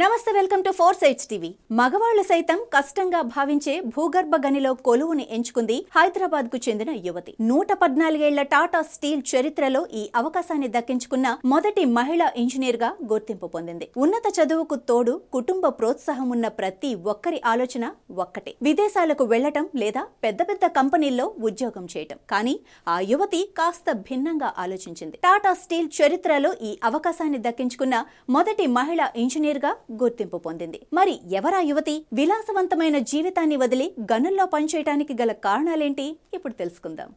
నమస్తే welcome to four sites TV. మగవాళ్ళు సైతం కష్టంగా భావించే భూగర్భ గనిలో కొలువుని ఎంచుకుంది హైదరాబాద్కు చెందిన యువతి. నూట పద్నాలుగేళ్ళ టాటా స్టీల్ చరిత్రలో ఈ అవకాశాన్ని దక్కించుకున్న మొదటి మహిళా ఇంజనీర్గా గుర్తింపు పొందింది. ఉన్నత చదువుకు తోడు కుటుంబ ప్రోత్సాహం ఉన్న ప్రతి ఒక్కరి ఆలోచన ఒక్కటే. విదేశాలకు వెళ్ళటం లేదా పెద్ద పెద్ద కంపెనీల్లో ఉద్యోగం చేయటం. కానీ ఆ యువతి కాస్త భిన్నంగా ఆలోచించింది. టాటా స్టీల్ చరిత్రలో ఈ అవకాశాన్ని దక్కించుకున్న మొదటి మహిళా ఇంజనీర్గా గుర్తింపు పొందింది. మరి ఎవరా యువతి? విలాసవంతమైన జీవితాన్ని వదిలి గనుల్లో పనిచేయటానికి గల కారణాలేంటి? ఇప్పుడు తెలుసుకుందాం.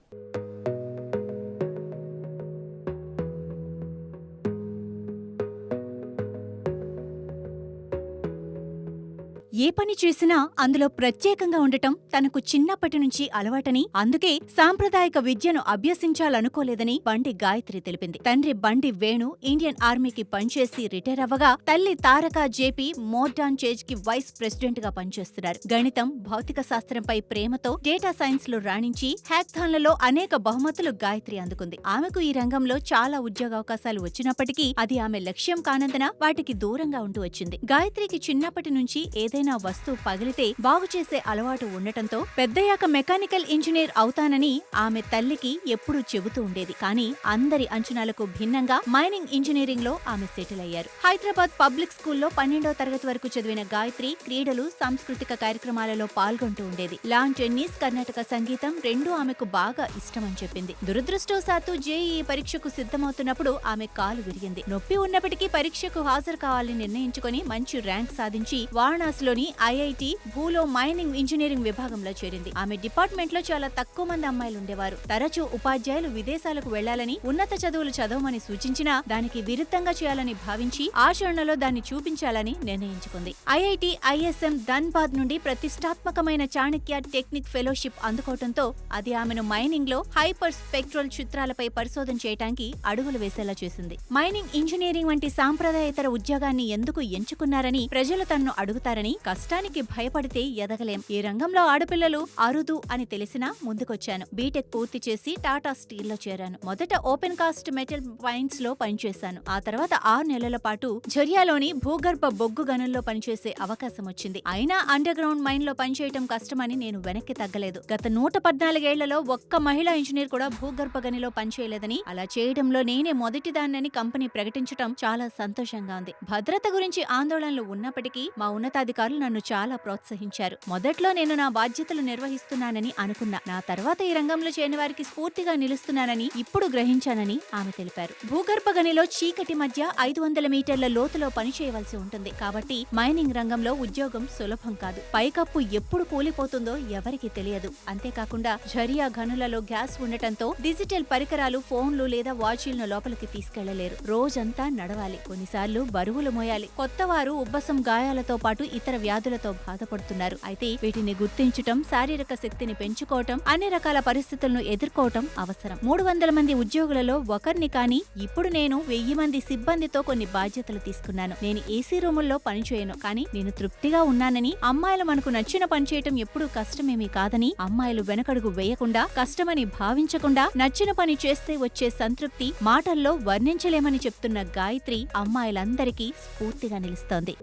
ఏ పని చేసినా అందులో ప్రత్యేకంగా ఉండటం తనకు చిన్నప్పటి నుంచి అలవాటని అందుకే సాంప్రదాయక విద్యను అభ్యసించాలనుకోలేదని బండి గాయత్రి తెలిపింది. తండ్రి బండి వేణు ఇండియన్ ఆర్మీకి పనిచేసి రిటైర్ అవ్వగా తల్లి తారక జేపీ మోర్డాన్ చేజ్కి వైస్ ప్రెసిడెంట్గా పనిచేస్తున్నారు. గణితం భౌతిక శాస్త్రంపై ప్రేమతో డేటా సైన్స్లో రాణించి హ్యాక్థాన్లలో అనేక బహుమతులు గాయత్రి అందుకుంది. ఆమెకు ఈ రంగంలో చాలా ఉద్యోగావకాశాలు వచ్చినప్పటికీ అది ఆమె లక్ష్యం కానందున వాటికి దూరంగా ఉంటూ వచ్చింది. గాయత్రికి చిన్నప్పటి నుంచి ఏదైనా వస్తువు పగిలితే బాగు చేసే అలవాటు ఉండటంతో పెద్దయ్యాక మెకానికల్ ఇంజనీర్ అవుతానని ఆమె తల్లికి ఎప్పుడూ చెబుతూ ఉండేది. కానీ అందరి అంచనాలకు భిన్నంగా మైనింగ్ ఇంజనీరింగ్లో ఆమె సెటిల్ అయ్యారు. హైదరాబాద్ పబ్లిక్ స్కూల్లో పన్నెండో తరగతి వరకు చదివిన గాయత్రి క్రీడలు సాంస్కృతిక కార్యక్రమాలలో పాల్గొంటూ ఉండేది. లాన్ టెన్నిస్ కర్ణాటక సంగీతం రెండూ ఆమెకు బాగా ఇష్టమని చెప్పింది. దురదృష్టవశాత్తు జేఈఈ పరీక్షకు సిద్ధమవుతున్నప్పుడు ఆమె కాలు విరిగింది. నొప్పి ఉన్నప్పటికీ పరీక్షకు హాజరు కావాలని నిర్ణయించుకుని మంచి ర్యాంక్ సాధించి వారణాసిలోని ఐఐటి భూలో మైనింగ్ ఇంజనీరింగ్ విభాగంలో చేరింది. ఆమె డిపార్ట్మెంట్లో చాలా తక్కువ మంది అమ్మాయిలు ఉండేవారు. తరచూ ఉపాధ్యాయులు విదేశాలకు వెళ్ళాలని ఉన్నత చదువులు చదవమని సూచించినా దానికి విరుద్ధంగా చేయాలని భావించి ఆచరణలో దాన్ని చూపించాలని నిర్ణయించుకుంది. ఐఐటి ఐఎస్ఎం ధన్బాద్ నుండి ప్రతిష్టాత్మకమైన చాణక్య టెక్నిక్ ఫెలోషిప్ అందుకోవడంతో అది ఆమెను మైనింగ్లో హైపర్ స్పెక్ట్రల్ చిత్రాలపై పరిశోధన చేయటానికి అడుగులు వేసేలా చేసింది. మైనింగ్ ఇంజనీరింగ్ వంటి సాంప్రదాయేతర ఉద్యోగాన్ని ఎందుకు ఎంచుకున్నారని ప్రజలు తనను అడుగుతారని కష్టానికి భయపడితే ఎదగలేం. ఈ రంగంలో ఆడపిల్లలు అరుదు అని తెలిసినా ముందుకొచ్చాను. బీటెక్ పూర్తి చేసి టాటా స్టీల్లో చేరాను. మొదట ఓపెన్ కాస్ట్ మెటల్ మైన్స్లో పనిచేశాను. ఆ తర్వాత ఆరు నెలల పాటు ఝరియాలోని భూగర్భ బొగ్గు గనుల్లో పనిచేసే అవకాశం వచ్చింది. అయినా అండర్ గ్రౌండ్ మైన్లో పనిచేయటం కష్టమని నేను వెనక్కి తగ్గలేదు. గత నూట పద్నాలుగేళ్ళలో ఒక్క మహిళా ఇంజనీర్ కూడా భూగర్భ గనిలో పనిచేయలేదని అలా చేయడంలో నేనే మొదటిదాన్నని కంపెనీ ప్రకటించటం చాలా సంతోషంగా ఉంది. భద్రత గురించి ఆందోళనలు ఉన్నప్పటికీ మా ఉన్నతాధికారులు నన్ను చాలా ప్రోత్సహించారు. మొదట్లో నేను నా బాధ్యతలు నిర్వహిస్తున్నానని అనుకున్నా. నా తర్వాత ఈ రంగంలో చేరిన వారికి స్ఫూర్తిగా నిలుస్తున్నానని ఇప్పుడు గ్రహించానని ఆమె తెలిపారు. భూగర్భ గనిలో చీకటి మధ్య ఐదు వందల మీటర్ల లోతులో పనిచేయవలసి ఉంటుంది. కాబట్టి మైనింగ్ రంగంలో ఉద్యోగం సులభం కాదు. పైకప్పు ఎప్పుడు కూలిపోతుందో ఎవరికి తెలియదు. అంతేకాకుండా ఝరియా గనులలో గ్యాస్ ఉండటంతో డిజిటల్ పరికరాలు ఫోన్లు లేదా వాచీలను లోపలికి తీసుకెళ్ళలేరు. రోజంతా నడవాలి. కొన్నిసార్లు బరువులు మోయాలి. కొత్తవారు ఉబ్బసం గాయాలతో పాటు ఇతర వ్యాధులతో బాధపడుతున్నారు. అయితే వీటిని గుర్తించటం శారీరక శక్తిని పెంచుకోవటం అన్ని రకాల పరిస్థితులను ఎదుర్కోవటం అవసరం. మూడు వందల మంది ఉద్యోగులలో ఒకరిని కానీ ఇప్పుడు నేను వెయ్యి మంది సిబ్బందితో కొన్ని బాధ్యతలు తీసుకున్నాను. నేను ఏసీ రూముల్లో పనిచేయను. కానీ నేను తృప్తిగా ఉన్నానని అమ్మాయిలు మనకు నచ్చిన పని చేయటం ఎప్పుడూ కష్టమేమీ కాదని అమ్మాయిలు వెనకడుగు వేయకుండా కష్టమని భావించకుండా నచ్చిన పని చేస్తే వచ్చే సంతృప్తి మాటల్లో వర్ణించలేమని చెప్తున్న గాయత్రి అమ్మాయిలందరికీ స్ఫూర్తిగా నిలుస్తోంది.